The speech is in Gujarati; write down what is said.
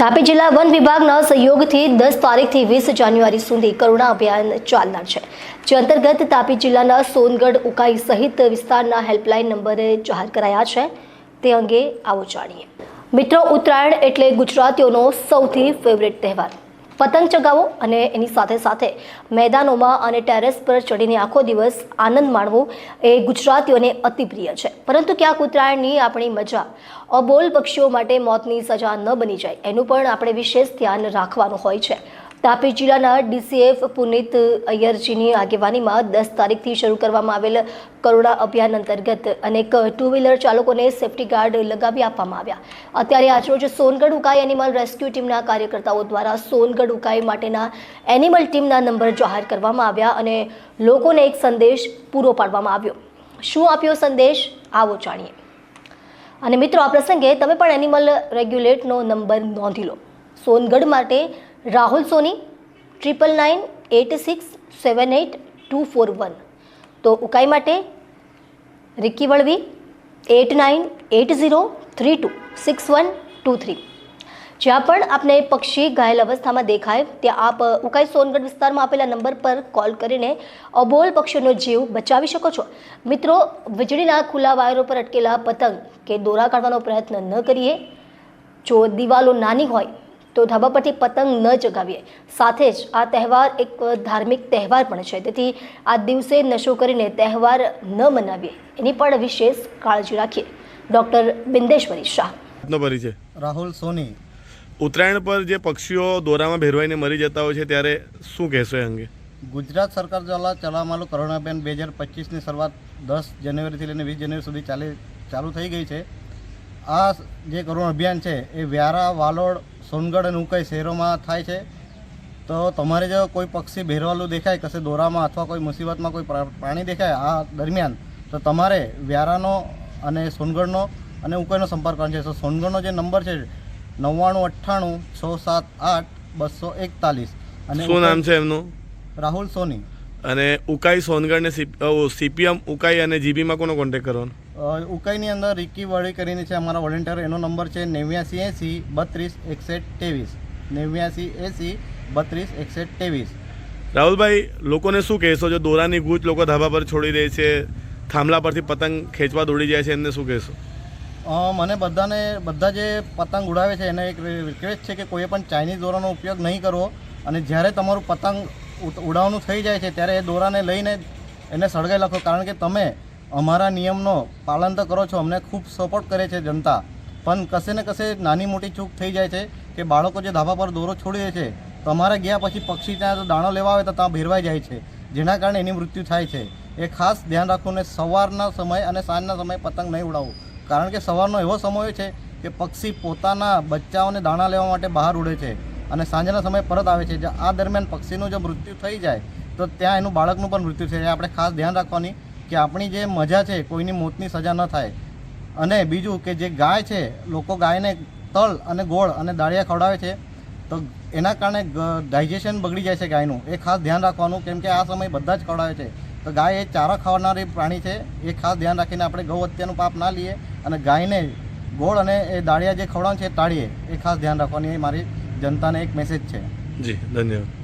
તાપી જિલ્લા વન વિભાગના સહયોગથી દસ તારીખથી વીસ જાન્યુઆરી સુધી કરુણા અભિયાન ચાલનાર છે, જે અંતર્ગત તાપી જિલ્લાના સોનગઢ, ઉકાઈ સહિત વિસ્તારના હેલ્પલાઇન નંબરે જાહેર કરાયા છે. તે અંગે આવો જાણીએ. મિત્રો, ઉત્તરાયણ એટલે ગુજરાતીઓનો સૌથી ફેવરેટ તહેવાર. પતંગ ચગાવો અને એની સાથે સાથે મેદાનોમાં અને ટેરેસ પર ચડીને આખો દિવસ આનંદ માણવો એ ગુજરાતીઓને અતિપ્રિય છે. પરંતુ ક્યાંક ઉત્તરાયણની આપણી મજા અબોલ પક્ષીઓ માટે મોતની સજા ન બની જાય, એનું પણ આપણે વિશેષ ધ્યાન રાખવાનું હોય છે. તાપી જિલ્લાના ડીસીએફ પુનિત અય્યરજીની આગેવાનીમાં દસ તારીખથી શરૂ કરવામાં આવેલ કરુણા અભિયાન અંતર્ગત અનેક ટુ વ્હીલર ચાલકોને સેફ્ટી ગાર્ડ લગાવી આપવામાં આવ્યા. અત્યારે આજરોજ સોનગઢ ઉકાઈ એનિમલ રેસ્ક્યુ ટીમના કાર્યકર્તાઓ દ્વારા સોનગઢ ઉકાઈ માટેના એનિમલ ટીમના નંબર જાહેર કરવામાં આવ્યા અને લોકોને એક સંદેશ પૂરો પાડવામાં આવ્યો. શું આપ્યો સંદેશ? આવો જાણીએ. અને મિત્રો, આ પ્રસંગે તમે પણ એનિમલ રેગ્યુલેટનો નંબર નોંધી લો. સોનગઢ માટે Rahul Soni triple nine eight six seven eight two four one તો ઉકાઈ માટે Ricky Valvi eight nine eight zero three two six one two three જ્યાં પણ આપને પક્ષી ઘાયલ અવસ્થામાં દેખાય, ત્યાં આપ ઉકાઈ સોનગઢ વિસ્તારમાં આપેલા નંબર પર કોલ કરીને અબોલ પક્ષીઓનો જીવ બચાવી શકો છો. મિત્રો, વીજળીના ખુલ્લા વાયરો પર અટકેલા પતંગ કે દોરા કાઢવાનો પ્રયત્ન ન કરીએ. જો દિવાલો નાની હોય તો ધાબા પરથી પતંગ ન ચગાવીએ. સાથે જ આ તહેવાર એક ધાર્મિક તહેવાર પણ છે. તેથી આ દિવસે નશો કરીને તહેવાર ન મનાવીએ. એની પણ વિશેષ કાળજી રાખીએ. ડૉક્ટર બિંદેશ્વરી શાહ. પરિચય રાહુલ સોની. ઉત્તરાયણ પર જે પક્ષીઓ દોરામાં ભેરવાઈને મરી જતા હોય છે ત્યારે શું કહેશો એ અંગે? ગુજરાત સરકાર દ્વારા ચલાવવામાં કરુણાબેન બે હજાર પચીસની શરૂઆત દસ જાન્યુઆરીથી લઈને વીસ જાન્યુઆરી સુધી ચાલી ચાલુ થઈ ગઈ છે. આ જે કરુણ અભિયાન છે એ વ્યારા વાલોડ સોનગઢ અને ઉકાઈ શહેરોમાં થાય છે. તો તમારે જો કોઈ પક્ષી ભેરવાલું દેખાય કશે દોરામાં અથવા કોઈ મુસીબતમાં કોઈ પ્રા- પ્રાણી દેખાય આ દરમિયાન તો તમારે વ્યારાનો અને સોનગઢનો અને ઉકાઈનો સંપર્ક કરવાનો છે. તો સોનગઢનો જે નંબર છે નવ્વાણું અઠ્ઠાણું છ સાત આઠ બસો એકતાલીસ. અને શું નામ છે એમનું? રાહુલ સોની. અને ઉકાઈ સોનગઢ ને સીપીએમ ઉકાઈ અને જીબીમાં કોનો કોન્ટેક્ટ કરવાનો? ઉકાઈની અંદર રિકી વળી કરીને છે અમારા વોલેન્ટિયર. એનો નંબર છે નેવ્યાસી એંસી બત્રીસ એકસઠ ત્રેવીસ. નેવ્યાસી એંસી બત્રીસ એકસઠ ત્રેવીસ. રાહુલભાઈ લોકોને શું કહેશો? જો દોરાની ગૂંચ લોકો ધાબા પર છોડી દે છે થાંભલા પરથી પતંગ ખેંચવા દોડી જાય છે એમને શું કહેશો? મને બધાને બધા જે પતંગ ઉડાવે છે એને એક રિક્વેસ્ટ છે કે કોઈએ પણ ચાઇનીઝ દોરાનો ઉપયોગ નહીં કરવો. અને જ્યારે તમારું પતંગ ઉડાવવાનું થઈ જાય છે ત્યારે એ દોરાને લઈને એને સળગાઈ લખો કારણ કે તમે અમારા નિયમનો પાલન તો કરો છો, અમને ખૂબ સપોર્ટ કરે છે જનતા. પણ કશે ને કશે નાની મોટી ચૂક થઈ જાય છે કે બાળકો જે ધાબા પર દોરો છોડી દે છે, તમારે ગયા પછી પક્ષી ત્યાં દાણો લેવા આવે તો ત્યાં ભેરવાઈ જાય છે. જેના કારણે એની મૃત્યુ થાય છે. એ ખાસ ધ્યાન રાખવું ને સવારના સમય અને સાંજના સમયે પતંગ નહીં ઉડાવવું કારણ કે સવારનો એવો સમય છે કે પક્ષી પોતાના બચ્ચાઓને દાણા લેવા માટે બહાર ઉડે છે. અને સાંજના સમયે પરત આવે છે આ દરમિયાન પક્ષીનું જો મૃત્યુ થઈ જાય, તો ત્યાં એનું બાળકનું પણ મૃત્યુ થાય આપણે ખાસ ધ્યાન રાખવાની કે આપણી જે મજા છે, કોઈની મોતની સજા ન થાય. અને બીજું કે જે ગાય છે, લોકો ગાયને તલ અને ગોળ અને દાળિયા ખવડાવે છે, તો એના કારણે ડાયજેશન બગડી જાય છે ગાયનું. એ ખાસ ધ્યાન રાખવાનું, કેમ કે આ સમય બધા જ ખવડાવે છે. તો ગાય એ ચારા ખાવાનારી પ્રાણી છે, એ ખાસ ધ્યાન રાખીને આપણે ગૌ હત્યાનું પાપ ના લઈએ અને ગાયને ગોળ અને એ દાળિયા જે ખવડાવવાનું છે ટાળીએ એ ખાસ ધ્યાન રાખવાની એ મારી જનતાને એક મેસેજ છે. જી ધન્યવાદ.